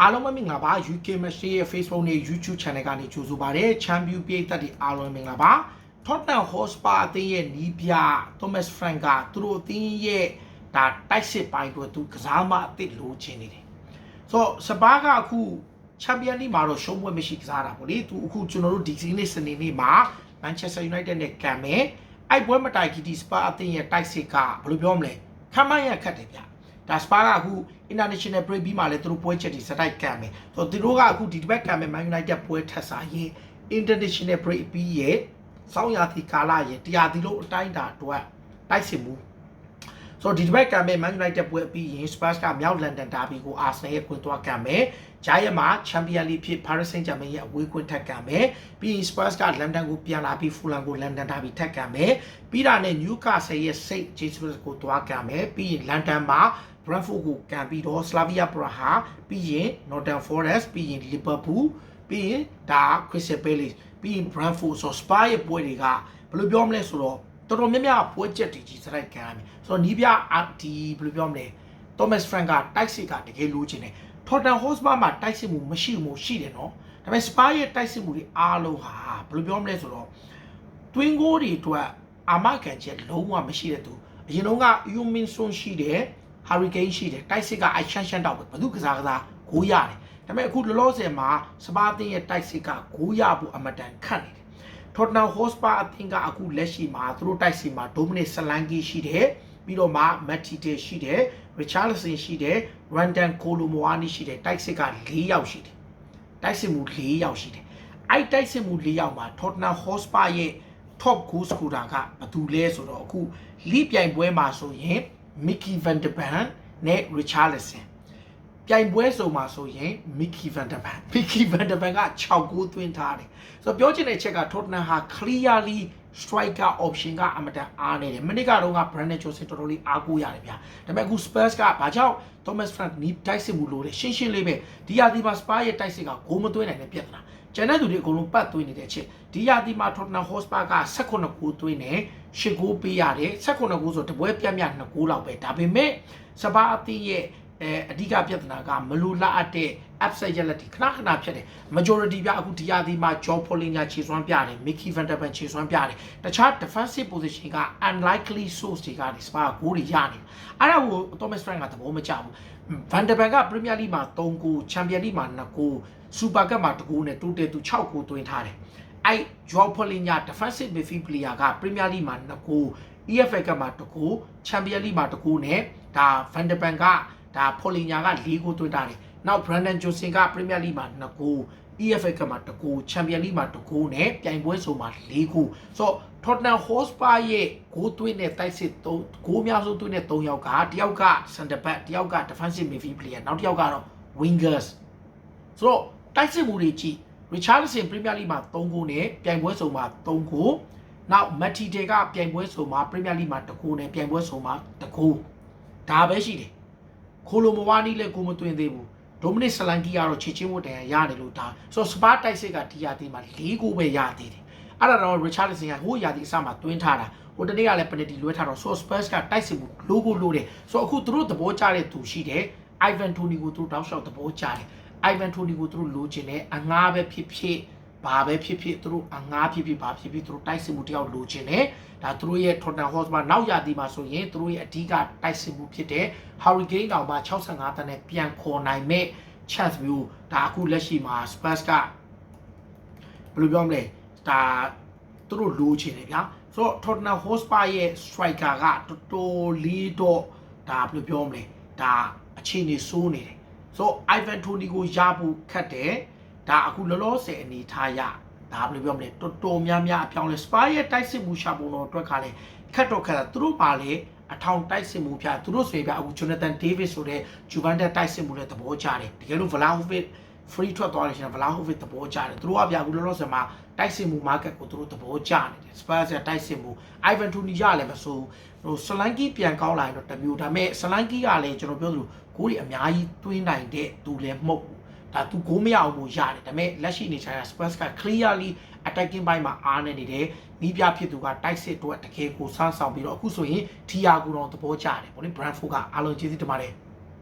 အားလုံးပဲမင်္ဂလာပါ UK Match ရဲ့ Facebook နဲ့ YouTube Channel ကနေကြိုဆိုပါရစေ။ Champion ပြည်သက်တွေအားလုံးမင်္ဂလာပါ။ Tottenham Hotspur အသင်းရဲ့နီးပြ Thomas Frank ကသူတို့အသင်းရဲ့ဒါတိုက်စစ်ပိုင်းအတွက်သူကစားမအသစ်လိုချင်နေတယ်။ဆိုတော့စပါးကအခု Champion League မှာတော့ရှုံးပွဲမရှိကစားတာပေါ့လေ။သူအခုကျွန်တော်တို့ဒီစီးနေ့စနေနေ့မှာ Manchester United နဲ့ကန်မယ်။အဲ့ပွဲမတိုင်ခင်ဒီစပါးအသင်းရဲ့တိုက်စစ်ကဘယ်လိုပြောမလဲ။ခမ်းမရခတ်တယ်ဗျ။ ဒါစပါးကအခု international break ပြီးမှလည်းသူတို့ပွဲချက်တွေစတိုက်ကန်မယ်။ဆိုတော့သူတို့ကအခုဒီတစ်ပတ်ကန်မယ် Man United ပွဲထက်စားရင် international break ပြီးရဲ့စောင်းရာသီကာလရဲ့တရားသီလို့အတိုင်းတာအတွက်တိုက်စစ်မှု ဆိုတော့ဒီတစ်ပတ်ကန်မယ် Man United ပွဲပြီးရင် Spurs ကမြောက်လန်ဒန်ဒါဘီကို Arsenal ရဲ့ကွင်းသွားကန်မယ်။ဂျာရဲ့မှာ Champions League ဖြစ် Paris Saint-Germain ရဲ့အဝေးကွင်းထက်ကန်မယ်။ပြီးရင် Spurs ကလန်ဒန်ကိုပြန်လာပြီး Fulham ကိုလန်ဒန်ဒါဘီထက်ကန်မယ်။ပြီးတာနဲ့ Newcastle ရဲ့ St. James ကိုသွားကန်မယ်။ပြီးရင်လန်ဒန်မှာ Brentford ကိုကန်ပြီးတော့ Slavia Praha ပြီးရင် Nottingham Forest ပြီးရင် Liverpool ပြီးရင်ဒါ Crystal Palace ပြီးရင် Brentford ဆို Spa ရဲ့ပွဲတွေကဘယ်လိုပြောမလဲဆိုတော့ တော်တော်များများပွဲချက်တွေကြီးစရိုက်ခံရမယ်ဆိုတော့နီးပြဒီဘယ်လိုပြောမလဲ Thomas Frank ကတိုက်စစ်ကတကယ်လိုချင်တယ် Tottenham Hotspur မှာတိုက်စစ်မှုမရှိဘူးရှိတယ်နော်ဒါပေမဲ့ Spa ရဲ့တိုက်စစ်မှုတွေအားလုံးဟာဘယ်လိုပြောမလဲဆိုတော့ twin goal တွေအတွက်အာမခံချက်လုံးဝမရှိတဲ့သူအရင်တုန်းက Yumin Son ရှိတယ် Hurricane ရှိတယ်တိုက်စစ်ကအိုက်ရှန်ရှန်တောက်ပဲဘသူကစားကစားဂိုးရတယ်ဒါပေမဲ့အခုလောလောဆယ်မှာစပါးတင်းရဲ့တိုက်စစ်ကဂိုးရဖို့အမတန်ခက်နေတယ် Tottenham Hotspur အသင်းကအခုလက်ရှိမှာသူတို့တိုက်စစ်မှာ Dominic Solanke ရှိတယ်ပြီးတော့မှ Matite ရှိတယ် Richarlison ရှိတယ် Randan Kolomoani ရှိတယ်တိုက်စစ်က4ယောက်ရှိတယ်တိုက်စစ်မှု4ယောက်ရှိတယ်အဲ့တိုက်စစ်မှု4ယောက်မှာ Tottenham Hotspur ရဲ့ top goal scorer ကဘယ်သူလဲဆိုတော့အခုလိပြိုင်ပွဲမှာဆိုရင် Mickey van der Ban နဲ့ Richarlison ပြိုင်ပွဲစုံမှာဆိုရင် Mickey van der Ban Mickey van der Ban က6ဂိုးသွင်းထားတယ်ဆိုတော့ပြောချင်တဲ့ချက်က Tottenham ဟာ clearly striker option ကအမတန်အားနေတယ်မနစ်ကတော့က Brandon Johnson တော်တော်လေးအားကိုးရတယ်ဗျာဒါပေမဲ့အခု Spurs ကဘာကြောင့် Thomas Frank နီးတိုက်စစ်မှုလို့လဲရှင်းရှင်းလေးပဲဒီယာဒီမှာ Spurs ရဲ့တိုက်စစ်ကဂိုးမသွင်းနိုင်တဲ့ပြဿနာကျန်တဲ့သူတွေအကုန်လုံးပတ်သွင်းနေတဲ့ချက်ဒီယာဒီမှာ Tottenham Hotspur က18ဂိုးသွင်းတယ်10ဂိုးပေးရတယ်18ဂိုးဆိုတပွဲပြတ်မြတ်2ဂိုးလောက်ပဲဒါပေမဲ့စပါအသင်းရဲ့ အဲအဓိကပြဿနာကမလူလာအပ်တဲ့ upset ရက်လက်ဒီခဏခဏဖြစ်တယ် majority ပြအခုဒီယာဒီမှာ Joe Polinya ခြေစွမ်းပြတယ် Mickey van der Ban ခြေစွမ်းပြတယ်တခြား defensive position က unlikely source တွေကနေစပါဂိုးတွေရနေတယ်အဲ့ဒါကို Thomas Frank ကသဘောမကျဘူး van der Ban က Premier League မှာ3ဂိုး Champion League မှာ2ဂိုး Super Cup မှာ2ဂိုးနဲ့ total သူ6ဂိုးသွင်းထားတယ်အဲ့ Joao Polinya defensive midfield player က Premier League မှာ2ဂိုး EFL Cup မှာ2ဂိုး Champion League မှာ2ဂိုးနဲ့ဒါ van der Ban က ဒါ Polinya က4ဂိုးသွင်းထားတယ်နောက် Brandon Johnson က Premier League မှာ2ဂိုး EFL Cup မှာ2ဂိုး Champion League မှာ2ဂိုးနဲ့ပြိုင်ပွဲစုံမှာ4ဂိုးဆိုတော့ Tottenham Hotspur ရဲ့ဂိုးသွင်းတဲ့တိုက်စစ်3ဂိုးအများဆုံးသွင်းတဲ့3ယောက်ကတယောက်က center back တယောက်က defensive midfield player နောက်တစ်ယောက်ကတော့ wingers ဆိုတော့တိုက်စစ်မှုတွေကြည့် Richarlison Premier League မှာ3ဂိုးနဲ့ပြိုင်ပွဲစုံမှာ3ဂိုးနောက် Matite ကပြိုင်ပွဲစုံမှာ Premier League မှာ2ဂိုးနဲ့ပြိုင်ပွဲစုံမှာ2ဂိုးဒါပဲရှိတယ် ခိုလိုမဝါနီလည်းကိုမသွင်းသေးဘူးဒိုမနစ်ဆလန်ကီကတော့ချေချင်းဝတ်တန်ရနေလို့ဒါဆိုတော့စပါးတိုက်စစ်ကဒီယာတီမှာ၄ဂိုးပဲရသေးတယ်အဲ့ဒါတော့ Richarlison ကဟိုယာတီအစမှာသွင်းထားတာဟိုတနေ့ကလည်း penalty လွှဲထားတော့ so Spurs ကတိုက်စစ်မှု logo လို့တယ်ဆိုတော့အခုသူတို့သဘောကျတဲ့သူရှိတယ် Ivan Toney ကိုသူတို့တောက်လျှောက်သဘောကျတယ် Ivan Toney ကိုသူတို့လိုချင်တယ်အငားပဲဖြစ်ဖြစ် ဘာပဲဖြစ်ဖြစ်သူတို့အငားဖြစ်ဖြစ်ဘာဖြစ်ဖြစ်သူတို့တိုက်စစ်မှုတယောက်လိုချင်တယ်ဒါသူတို့ရဲ့ Tottenham Hotspur နောက်ရာသီမှာဆိုရင်သူတို့ရဲ့အဓိကတိုက်စစ်မှုဖြစ်တဲ့ Hurricane တောင်မှ65တန်းနဲ့ပြန်ခေါ်နိုင်မဲ့ chance မျိုးဒါအခုလက်ရှိမှာ Spurs ကဘယ်လိုပြောမလဲဒါသူတို့လိုချင်တယ်ဗျာဆိုတော့ Tottenham Hotspur ရဲ့ striker ကတော်တော်လေးတော့ဒါဘယ်လိုပြောမလဲဒါအခြေအနေစိုးနေတယ်ဆိုတော့ Ivan Toney ကိုရဖို့ခက်တယ် ဒါအခုလောလောဆယ်အနေထားရဒါဘယ်လိုပြောမလဲတော်တော်များများအပြောင်းလဲ Spurs ရဲ့တိုက်စစ်မှုရှာပုံတော့အတွက်ကလည်းခက်တော့ခက်တာသူတို့ပါလေအထောင်တိုက်စစ်မှုပြသူတို့ဆိုရင်ပြအခု Jonathan Davis ဆိုတဲ့ Juventus တိုက်စစ်မှုနဲ့သဘောကျတယ်တကယ်လို့ Vlahovic free ထွက်သွားလို့ရှိရင် Vlahovic သဘောကျတယ်သူတို့ကပြအခုလောလောဆယ်မှာတိုက်စစ်မှု market ကိုသူတို့သဘောကျနေတယ် Spurs ရဲ့တိုက်စစ်မှု Ivan Toney ရလည်းမဆိုဟို Solanke ပြန်ကောင်းလာရင်တော့တမျိုးဒါပေမဲ့ Solanke ကလည်းကျွန်တော်ပြောသလိုဂိုးတွေအများကြီးသွင်းနိုင်တဲ့သူလည်းမဟုတ်ဘူး ဒါသူဂိုးမရအောင်လို့ရတယ်ဒါပေမဲ့လက်ရှိနေချင်တာ Spurs က clearly attacking ဘိုင်းမှာအားနေနေတယ်နီးပြဖြစ်သူကတိုက်စစ်တော့တကယ်ကိုစမ်းဆောင်ပြီးတော့အခုဆိုရင် TR ကိုတော့သဘောကျတယ်ဗောလေ Brentford ကအားလုံးကျေးဇူးတင်ပါတယ်